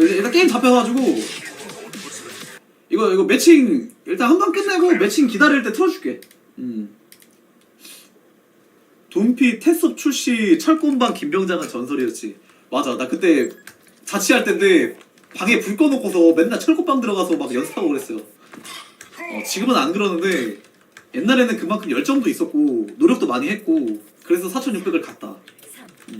일단 게임 잡혀가지고 이거 이거 매칭 일단 한번 끝내고 매칭 기다릴 때 틀어줄게. 음. 돈피 테스업 출시 철권방 김병장은 전설이었지. 맞아. 나 그때 자취할 때인데 방에 불 꺼놓고서 맨날 철권방 들어가서 막 연습하고 그랬어요. 어, 지금은 안 그러는데 옛날에는 그만큼 열정도 있었고 노력도 많이 했고 그래서 4,600을 갔다. 음.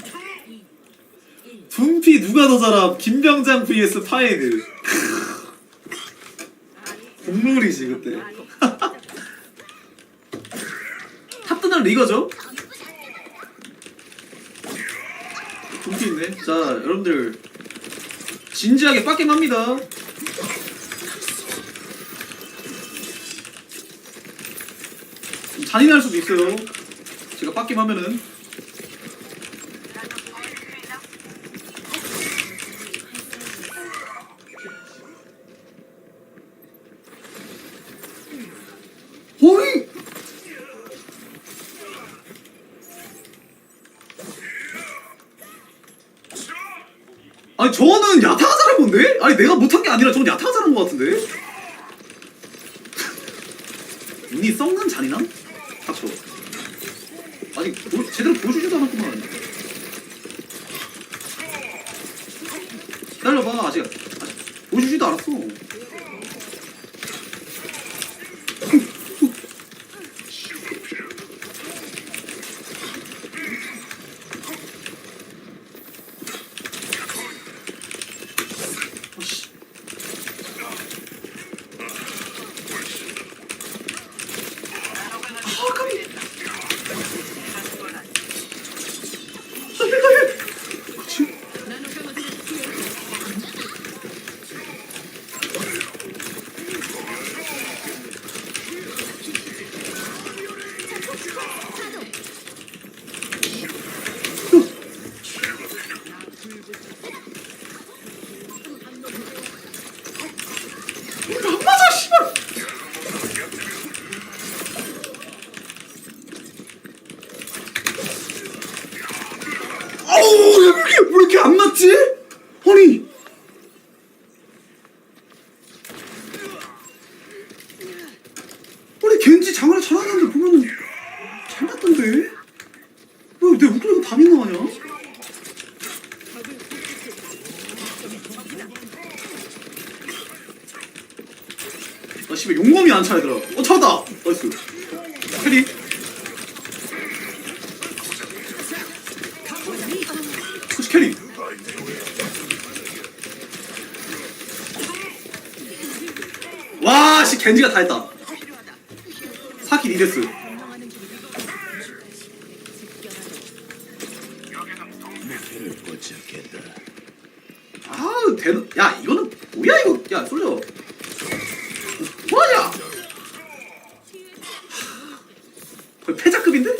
둠피 누가 더 잘함? 김병장 vs 파이드. 공룰이지 그때. 탑드는 리거죠? 둠피 있네. 자 여러분들 진지하게 빡겜 합니다. 좀 잔인할 수도 있어요. 제가 빡겜 하면은. 어이! 아니 저는 야타가 잘한 건데? 아니 내가 못한 게 아니라 저는 야타가 잘한 것 같은데? 눈이 썩는 잔인함? 닥쳐 아직 보, 제대로 보여주지도 않았구만 기다려봐 아직 아직 보여주지도 않았어 이렇게 안 맞지? 아니 겐지 장하나 잘하는데 보면은 잘 맞던데 왜내 목소리가 다 민망하냐? 아 씨발 용검이 안 차이더라 어 찾았다 나이스 캐리 그치 캐리 와 씨 겐지가 다 했다. 사키 니데스. 아 대는 야 이거는 뭐야 이거? 야 솔져 뭐하냐? 거의 패자급인데?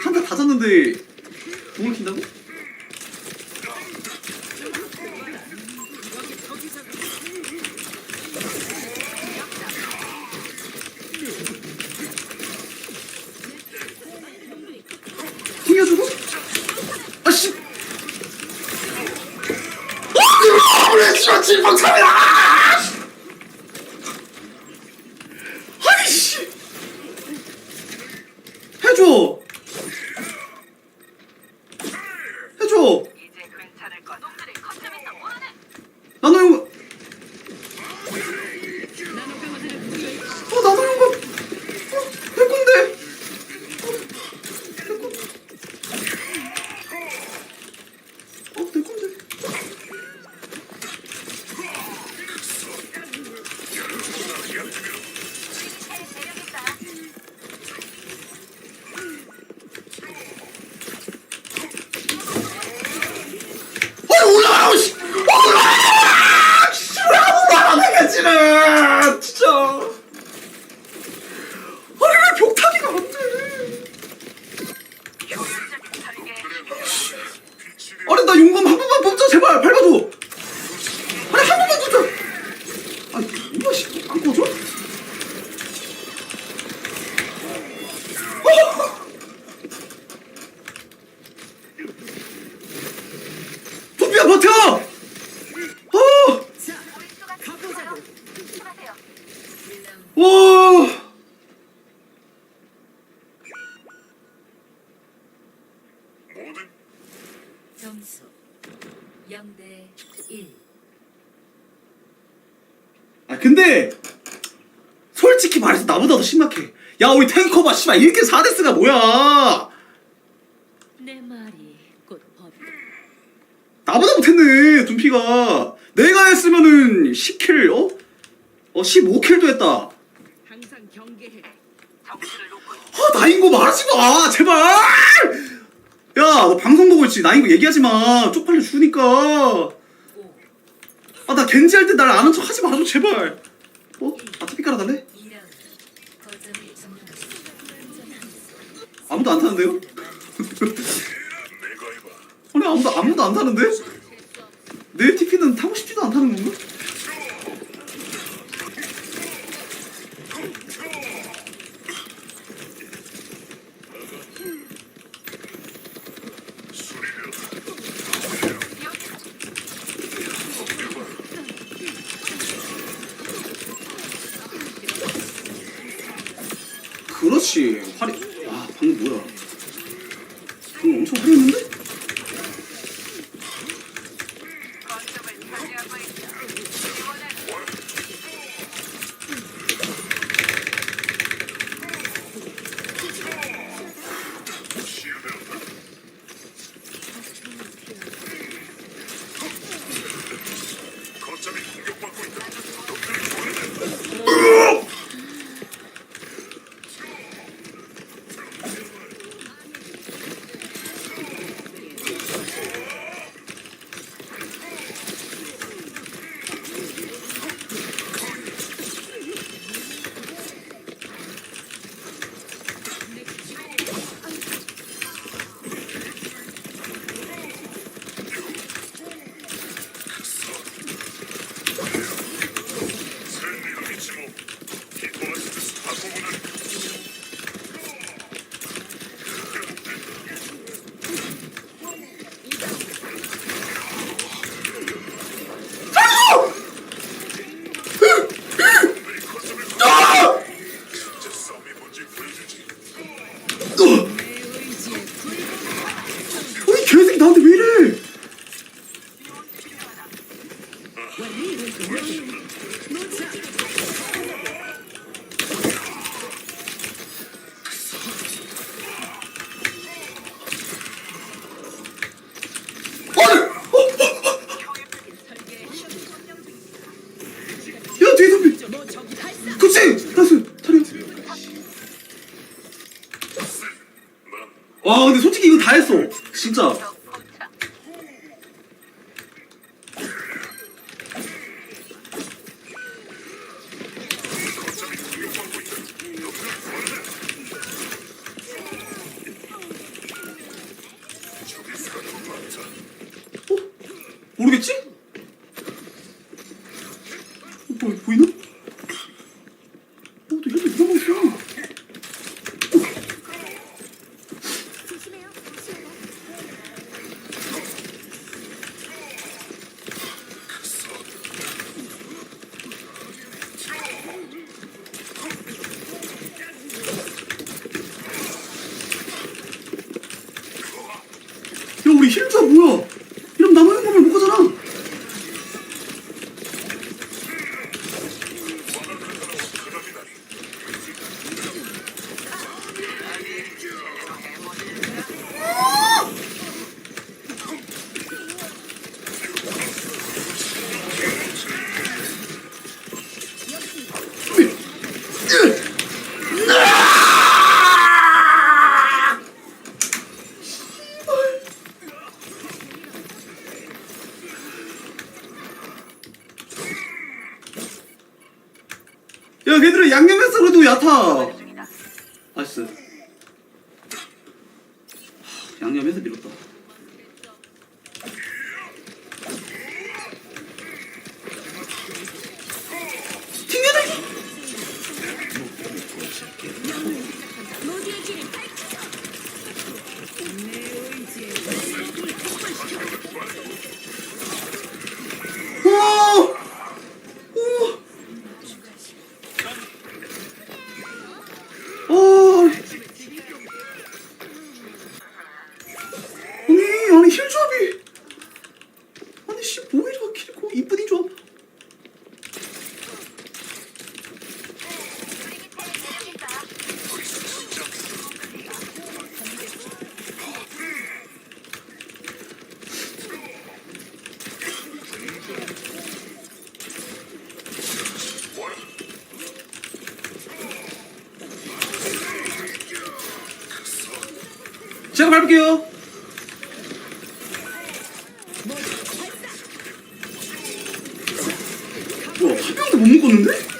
한타 다 졌는데 공을 킨다고? 아씨! 아! 우리 씨발 질풍참이다! 아니 씨! 해줘! 해줘! 이제 괜찮을 거. 놈들이 거점에서 몰아내. 나노 용거 어 나노 용거 어, 내 건데 어, 내 건데 어 올라와 씨 올라와 씨 올라와 내가 진짜 아니 왜 벽타기가 안돼 효율적인 설계. 아니 나 용검 한 번만 뽑자 제발 밟아줘 아니 한 번만 뽑자 아니 뭐야 씨안 꺼져? 어! 도피야 버텨! 어! 점수 0대 1 아 근데 솔직히 말해서 나보다 더 심각해. 야 우리 탱커 봐. 씨발 이렇게 4데스가 뭐야? 내 말이 곧 법. 나보다 못했네 둠피가. 내가 했으면은 10킬 어? 어 15킬도 했다. 항상 경계해. 정신을 놓고 아 나인 거 말하지 마 제발! 야너 방송 보고 있지? 나인 거 얘기하지 마. 쪽팔려 죽으니까. 5아나 겐지 할 때 날 아는 척 하지 말아줘 제발. 어? 아 TP 깔아달래? 아무도 안 타는데요? 아니 아무도 아무도 안 타는데? 내 TP는 타고 싶지도 않다는 건가? 그렇지 화리 아 방금 뭐야 방금 엄청 화렸는데? 그래도 야타. 나이스. 하, 양념해서 밀었다. 튕겨내! 오! 오! 오! 이게 아니 씨 모이라 길고 이쁘니 좋아 제가 밟을게요 뭐야 한 명도 못 묶었는데?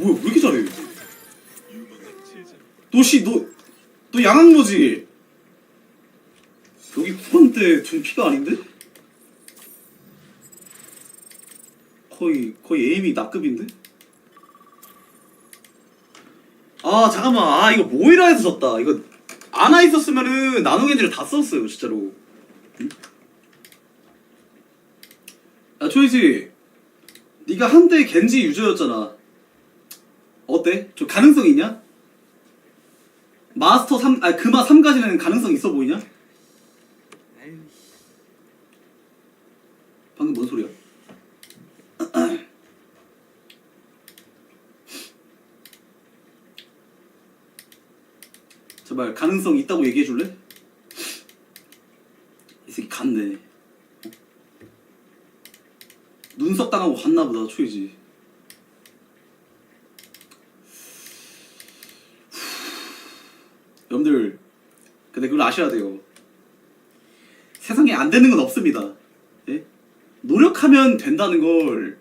뭐야 왜 이렇게 잘해 너씨 너, 너 양악모지? 여기 9번 때준 피가 아닌데? 거의 거의 에임이 낙급인데? 아 잠깐만. 아 이거 모이라에서 졌다. 이거 아나 있었으면은 나노겐지를 다 썼어요 진짜로. 응? 야 초이지 네가 한때 겐지 유저였잖아 어때? 좀 가능성 있냐? 마스터 3, 아 금화 3까지는 가능성 있어 보이냐? 방금 뭔 소리야? 제발 가능성 있다고 얘기해 줄래? 이 새끼 갔네. 어? 눈썹 당하고 갔나 보다 초이지. 여러분들 근데 그걸 아셔야 돼요. 세상에 안 되는 건 없습니다. 예? 노력하면 된다는 걸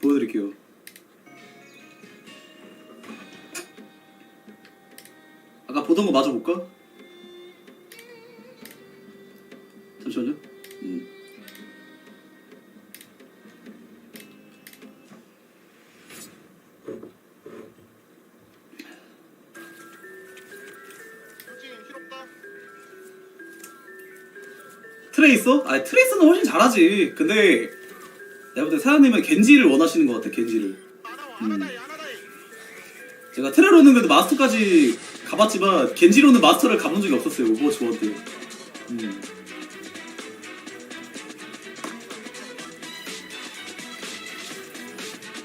보여드릴게요. 아까 보던 거 마저 볼까? 잠시만요. 음. 트레이서? 아 트레이서는 훨씬 잘하지. 근데 내가 볼때 사장님은 겐지를 원하시는 것 같아. 겐지를. 음. 제가 트레로는 그래도 마스터까지 가봤지만 겐지로는 마스터를 가본 적이 없었어요. 오버워치 1 때. 음.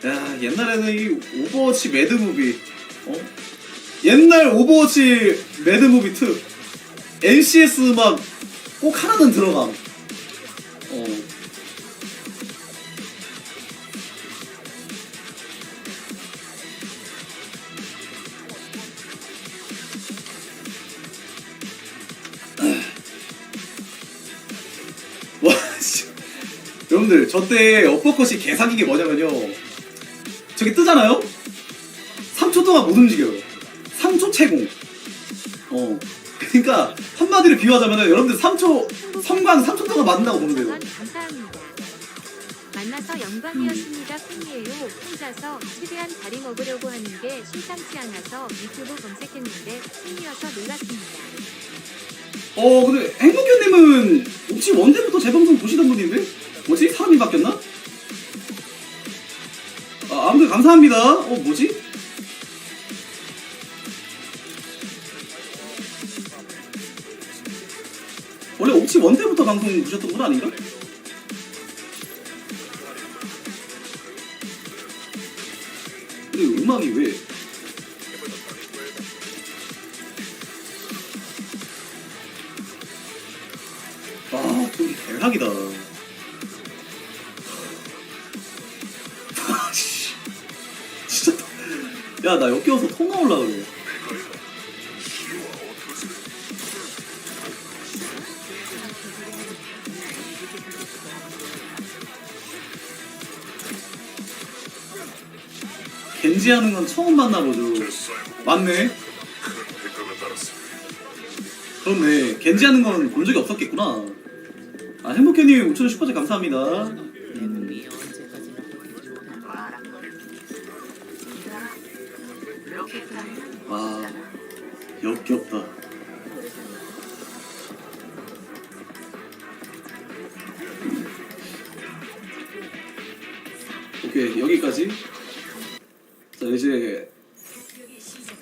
야 옛날에는 이 오버워치 매드무비 어? 옛날 오버워치 매드무비 2 NCS 막 꼭 하나는 들어감 어 와, 씨. 여러분들, 저 때 어퍼컷이 개사기인 게 뭐냐면요. 저기 뜨잖아요? 3초 동안 못 움직여요. 3초 채공. 어. 그러니까, 한마디로 비유하자면은, 여러분들 3초, 성광 3초 동안 맞는다고 보면 돼요. 감사합니다. 만나서 영광이었습니다. 팬이에요. 혼자서 최대한 다리 먹으려고 하는 게 심상치 않아서 유튜브 검색했는데 팬이어서 놀랐습니다. 어, 근데, 행복현님은, 혹시 원대부터 제 방송 보시던 분인데? 뭐지? 사람이 바뀌었나? 아, 아무튼 감사합니다. 어, 뭐지? 원대부터 방송 보셨던 분 아닌가? 근데 음악이 왜? 아, 좀 대박이다. 아. 야, 나 역겨워서 통 나올라 그래. 겐지 하는 건 처음 만나보죠. 맞네. 그렇네. 겐지 하는 건 본 적이 없었겠구나. 아 행복해님 5천원 슈퍼챗 감사합니다. 음, 와 역겹다. 오케이 여기까지. 자 이제